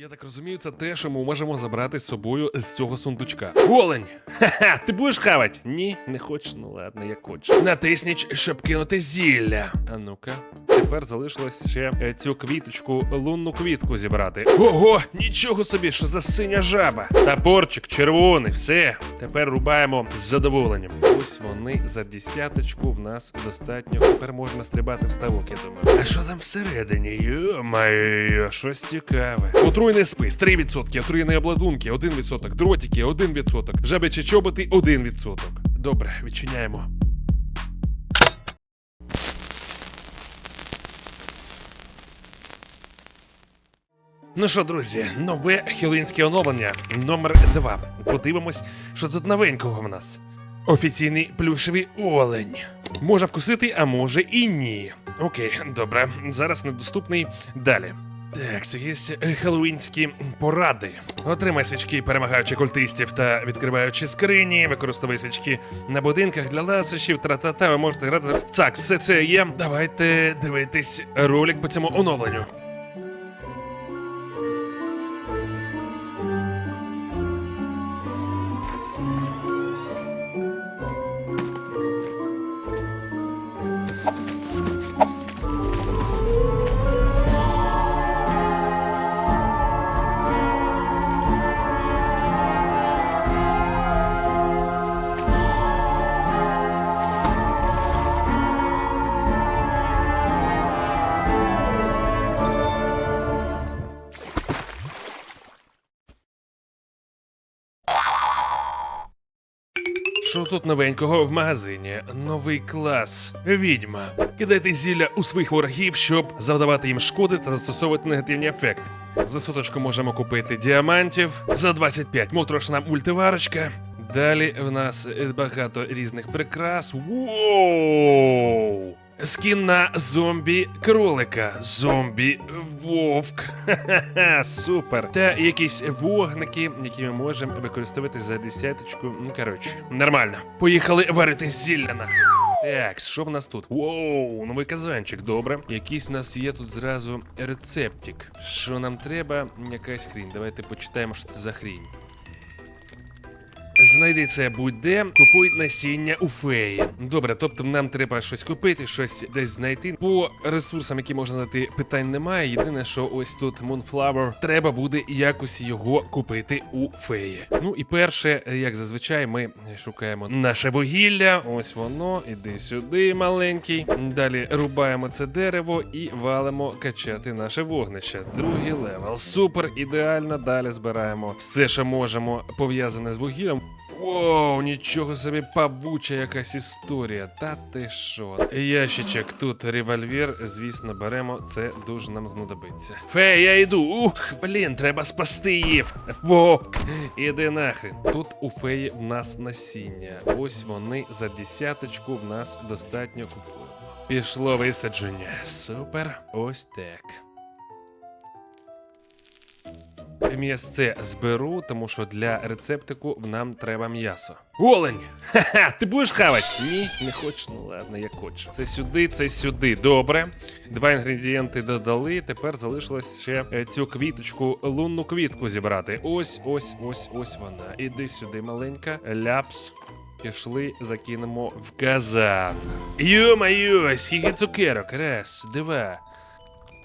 Я так розумію, це те, що ми можемо забрати з собою з цього сундучка. Олень! Ха-ха, ти будеш хавать? Ні, не хочеш? Ну ладно, як хочеш. Натисніть, щоб кинути зілля. А ну-ка. Тепер залишилось ще е, цю квіточку, лунну квітку зібрати. Ого, нічого собі, що за синя жаба. Топорчик червоний, все. Тепер рубаємо з задоволенням. Ось вони за десяточку в нас достатньо. Тепер можна стрибати в ставок, я думаю. А що там всередині? Йо-моє, щось цікаве. Отруйний спис 3%, отруйні обладунки 1%, дротики 1%, жабичі чоботи 1%. Добре, відчиняємо. Ну що, друзі, нове хілинське оновлення номер 2. Подивимось, що тут новенького в нас. Офіційний плюшевий олень. Може вкусити, а може і ні. Окей, добре. Зараз недоступний далі. Так, це є хеллоуінські поради. Отримай свічки, перемагаючи культистів та відкриваючи скрині, використовуй свічки на будинках для ласощів, тра-та-та, ви можете грати. Так, все це є. Давайте дивитись ролик по цьому оновленню. Що тут новенького в магазині? Новий клас. Відьма. Кидайте зілля у своїх ворогів, щоб завдавати їм шкоди та застосовувати негативні ефекти. За суточку можемо купити діамантів. За 25 мотрошна мультиварочка. Далі в нас е, багато різних прикрас. Воу! Скін на зомбі кролика, зомбі вовк. Ха-ха-ха, супер. Та якісь вогники, які ми можемо використовувати за десяточку. Ну коротше, нормально. Поїхали варити зілля нахуй. Так, що в нас тут? Воу, новий казанчик, добре. Якийсь у нас є тут зразу рецептик. Що нам треба? Якась хрінь. Давайте почитаємо, що це за хрінь. Знайди це будь-де, купуй насіння у феї. Добре, тобто нам треба щось купити, щось десь знайти. По ресурсам, які можна знайти, питань немає. Єдине, що ось тут Moonflower, треба буде якось його купити у феї. Ну і перше, як зазвичай, ми шукаємо наше вугілля. Ось воно, іди сюди, маленький. Далі рубаємо це дерево і валимо качати наше вогнище. Другий левел. Супер, ідеально. Далі збираємо все, що можемо, пов'язане з вугіллям. Воу, нічого собі павуча якась історія. Та ти що? Ящичок, тут револьвер, звісно, беремо, це дуже нам знадобиться. Фей, я йду. Ух, блін, треба спасти її. Вовк, іди нахрен. Тут у феї в нас насіння. Ось вони за десяточку в нас достатньо купуємо. Пішло висадження. Супер. Ось так. М'ясце зберу, тому що для рецептику нам треба м'ясо. Олень! Ха-ха, ти будеш хавати? Ні, не хочеш? Ну ладно, як хочеш. Це сюди, це сюди. Добре. Два інгредієнти додали. Тепер залишилось ще е, цю квіточку, лунну квітку зібрати. Ось, ось, ось, ось вона. Іди сюди, маленька. Ляпс. Пішли, закинемо в казан. Йо-моє, скільки цукерок. Раз, два,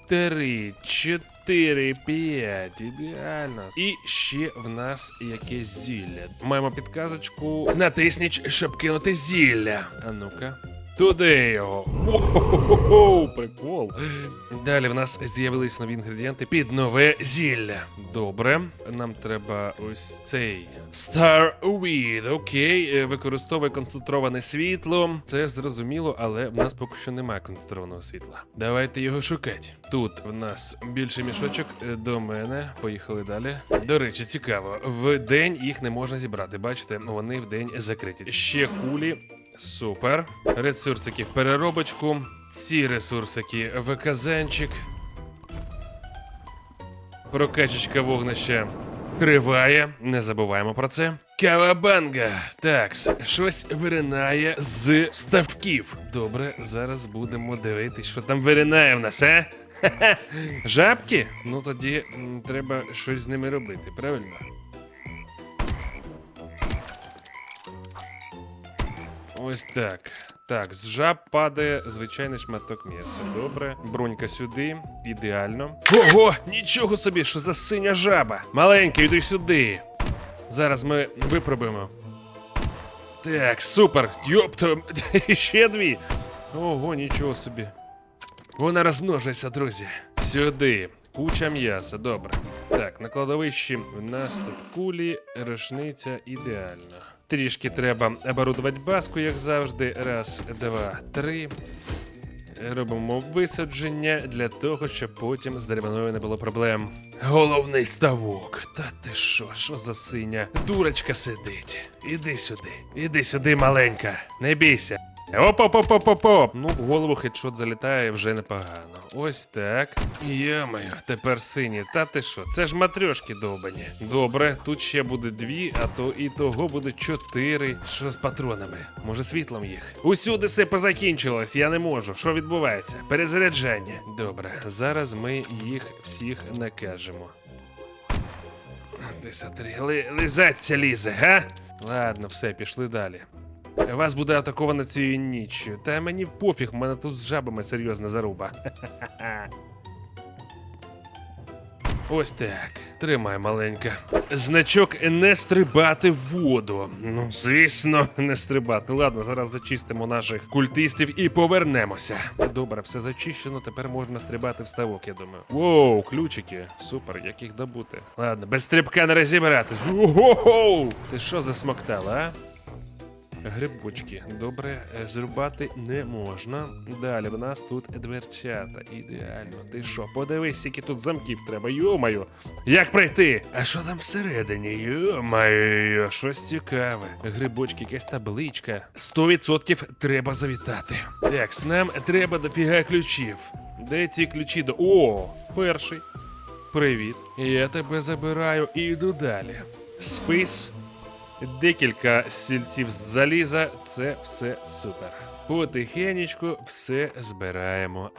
три, чотири, п'ять. Ідеально. І ще в нас якесь зілля. Маємо підказочку. Натисніть, щоб кинути зілля. А ну-ка. Туди його. Прикол. Далі в нас з'явились нові інгредієнти під нове зілля. Добре. Нам треба ось цей Starweed. Окей, е, використовує концентроване світло. Це зрозуміло, але в нас поки що немає концентрованого світла. Давайте його шукати. Тут в нас більше мішочок е, до мене. Поїхали далі. До речі, цікаво. В день їх не можна зібрати. Бачите, вони в день закриті. Ще кулі. Супер. Ресурсики в переробочку. Ці ресурсики в казанчик. Прокачечка вогнища триває. Не забуваємо про це. Кавабанга. Так, щось виринає з ставків. Добре, зараз будемо дивитись, що там виринає в нас, а? Хе-хе. Жабки? Ну тоді м, треба щось з ними робити, правильно? Ось так. Так, з жаб падає звичайний шматок м'яса. Добре. Бронька сюди. Ідеально. Ого! Нічого собі, що за синя жаба! Маленький, йди сюди. Зараз ми випробуємо. Так, супер. Йопто, ще дві. Ого, нічого собі. Вона розмножується, друзі. Сюди. Куча м'яса, добре. Так, на кладовищі в нас тут кулі, рушниця ідеально. Трішки треба оборудувати баску, як завжди. Раз, два, три. Робимо висадження для того, щоб потім з деревиною не було проблем. Головний ставок. Та ти що, що за синя? Дурочка сидить. Іди сюди. Іди сюди, маленька. Не бійся. Оп-оп-оп-оп-оп! Ну, в голову хедшот залітає вже непогано. Ось так. Йомаю, тепер сині. Та ти що? Це ж матрьошки довбані. Добре, тут ще буде дві, а то і того буде чотири. Що з патронами? Може, світлом їх? Усюди все позакінчилось, я не можу. Що відбувається? Перезаряджання. Добре, зараз ми їх всіх накажемо. Ли, лизаться лізе, га? Ладно, все, пішли далі. Вас буде атаковано цією ніччю. Та мені пофіг, в мене тут з жабами серйозна заруба. Ось так. Тримай, маленька. Значок не стрибати в воду. Ну, звісно, не стрибати. Ладно, зараз дочистимо наших культистів і повернемося. Добре, все зачищено, тепер можна стрибати в ставок, я думаю. Воу, ключики. Супер, як їх добути. Ладно, без стрибка не розібратись. Ого! Ти що засмоктала, а? Грибочки. Добре, е, зрубати не можна. Далі в нас тут дверцята. Ідеально. Ти що, подивись, скільки тут замків треба. Йомаю. Як пройти? А що там всередині? Йомаю, щось цікаве. Грибочки, якась табличка. 100% треба завітати. Так, нам треба дофіга ключів. Де ці ключі до. О, перший. Привіт. Я тебе забираю і йду далі. Спис Декілька стільців з заліза це все супер. Потихенечку все збираємо.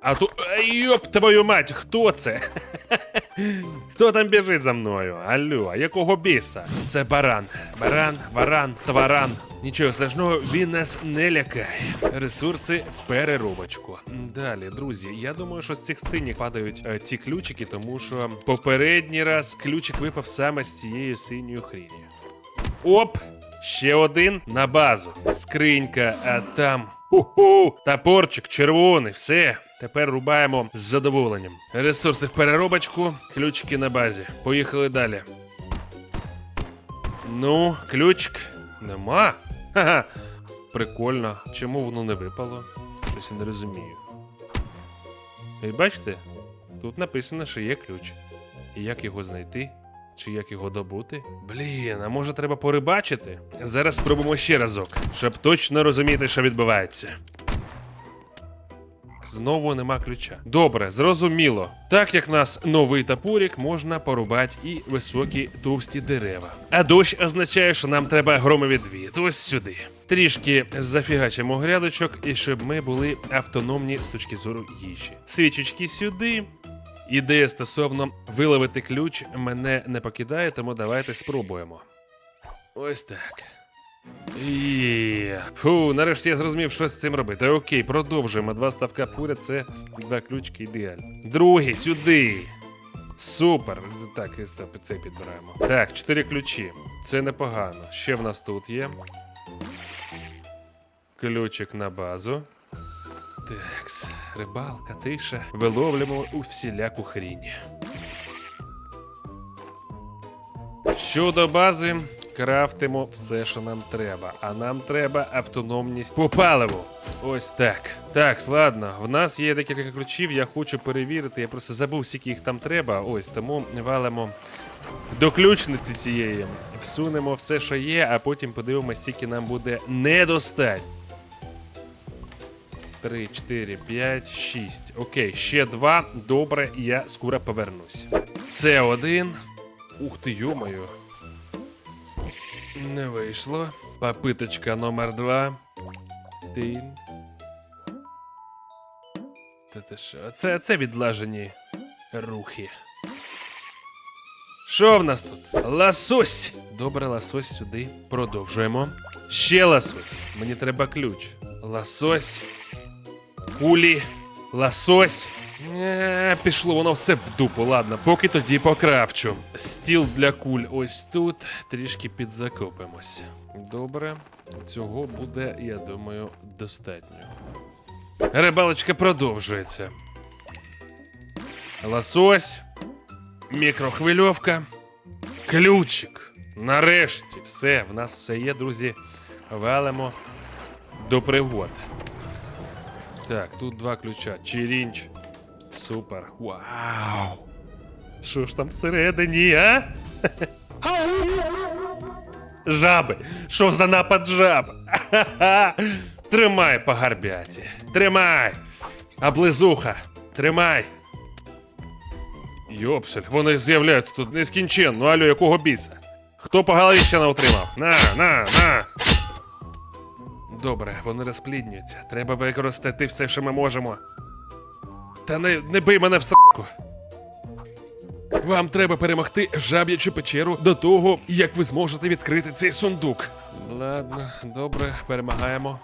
А. Ай, Йоп, твою мать, хто це? Хто там біжить за мною? Алло, а якого біса? Це баран. Баран, варан, тваран. Нічого страшного, він нас не лякає. Ресурси в переробочку. Далі, друзі, я думаю, що з цих синіх падають е, ці ключики, тому що попередній раз ключик випав саме з цією синьою хрінью. Оп! Ще один на базу. Скринька, а там. Ху-ху! Топорчик червоний, все. Тепер рубаємо з задоволенням. Ресурси в переробочку, ключики на базі. Поїхали далі. Ну, ключик нема. Ха-ха. Прикольно. Чому воно не випало? Щось я не розумію. І бачите, тут написано, що є ключ. І як його знайти? Чи як його добути? Блін, а може треба порибачити? Зараз спробуємо ще разок, щоб точно розуміти, що відбувається. Знову нема ключа. Добре, зрозуміло. Так як в нас новий топорик, можна порубати і високі товсті дерева. А дощ означає, що нам треба громові дві. Ось сюди. Трішки зафігачимо грядочок, і щоб ми були автономні з точки зору їжі. Свічечки сюди. Ідея стосовно виловити ключ мене не покидає, тому давайте спробуємо. Ось так. Фу, нарешті я зрозумів, що з цим робити. Окей, продовжуємо. Два ставка пуря, це два ключки ідеально. Другий, сюди. Супер. Так, це- підбираємо. Так, чотири ключі. Це непогано. Ще в нас тут є. Ключик на базу. Такс, рибалка, тиша. Виловлюємо у всіляку хрінь. Щодо бази, крафтимо все, що нам треба. А нам треба автономність по паливу. Ось так. Так, ладно, в нас є декілька ключів, я хочу перевірити. Я просто забув, скільки їх там треба. Ось тому валимо до ключниці цієї. Всунемо все, що є, а потім подивимося, скільки нам буде недостатньо. 3, 4, 5, 6. Окей, ще два. Добре, я скоро повернусь. Це один. Ух ти, йомаю. Не вийшло. Попиточка номер два. Тин. Та ти що? Це, це відлажені рухи. Що в нас тут? Ласось! Добре, ласось сюди. Продовжуємо. Ще ласось. Мені треба ключ. Ласось. Кулі. Ласось. Е, пішло воно все в дупу. Ладно, поки тоді покравчу. Стіл для куль ось тут. Трішки підзакопимось. Добре. Цього буде, я думаю, достатньо. Рибалочка продовжується. Лосось. Мікрохвильовка. Ключик. Нарешті, все, в нас все є, друзі. Валимо до пригод. Так, тут два ключа. Чирінч. Супер. Вау. Що ж там всередині, а? Жаби. Що за напад жаб? Тримай по гарбяті. Тримай. Облизуха. Тримай. Йопсель, вони з'являються тут нескінченно. Алло, якого біса? Хто по голові ще не отримав? На, на, на. Добре, вони розпліднюються. Треба використати все, що ми можемо. Та не, не бий мене в с**ку. Вам треба перемогти жаб'ячу печеру до того, як ви зможете відкрити цей сундук. Ладно, добре, перемагаємо.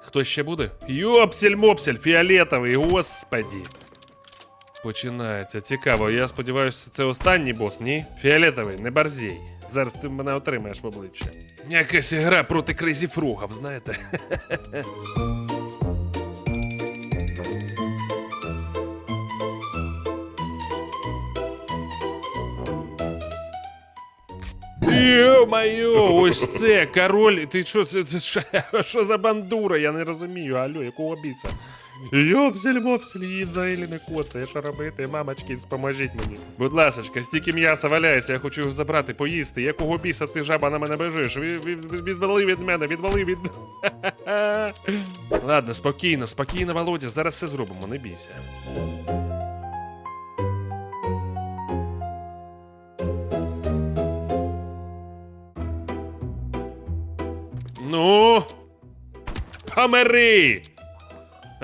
Хто ще буде? Йопсель-мопсель, фіолетовий, господі. Починається. Цікаво. Я сподіваюся, це останній бос, ні? Фіолетовий, не борзій. Зараз ти мене отримаєш в обличчя. Якась гра проти крейзі фругав, знаєте? Йо-майо, ось це король. Ти що, це, це що за бандура? Я не розумію. Алло, якого біса? Йопсель мопсель, її взагалі не коцає. Що робити? Мамочки, споможіть мені. Будь ласочка, стільки м'яса валяється, я хочу його забрати, поїсти. Якого біса ти жаба на мене бежиш? Від, від, від- відвали від мене, відвали від. Ладно, спокійно, спокійно, Володя, зараз все зробимо, не бійся. Ну. Помери!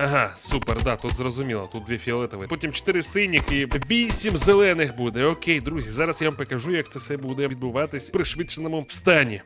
Ага, супер, да, тут зрозуміло, тут дві фіолетові. Потім чотири синіх і вісім зелених буде. Окей, друзі, зараз я вам покажу, як це все буде відбуватись в пришвидшеному стані.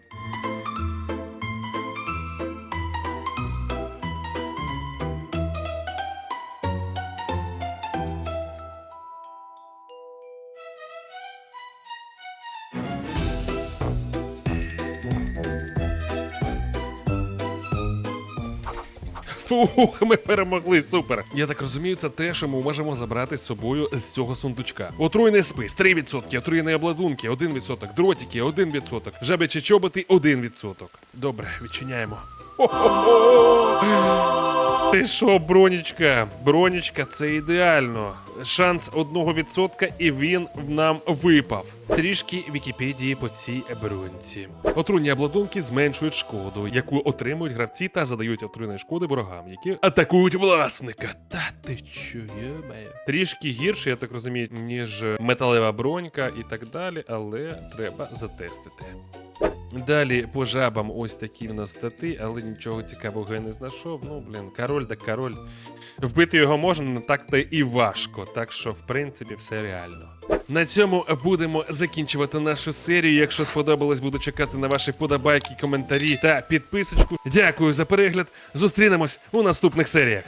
Фух, ми перемогли, супер. Я так розумію, це те, що ми можемо забрати з собою з цього сундучка. Отруйний спис 3%, отруйні обладунки 1%, дротики 1%, жабячі чоботи 1%. Добре, відчиняємо. Хо-хо-хо! Ти що, бронічка? Бронічка, це ідеально. Шанс 1% і він нам випав. Трішки Вікіпедії по цій бронці. Отруйні обладунки зменшують шкоду, яку отримують гравці та задають отруйної шкоди ворогам, які атакують власника. Та ти чо, йомає? Трішки гірше, я так розумію, ніж металева бронька і так далі, але треба затестити. Далі по жабам ось такі в нас стати, але нічого цікавого я не знайшов. Ну, блін, король да король. Вбити його можна, не так то і важко. Так що, в принципі, все реально. На цьому будемо закінчувати нашу серію. Якщо сподобалось, буду чекати на ваші вподобайки, коментарі та підписочку. Дякую за перегляд. Зустрінемось у наступних серіях.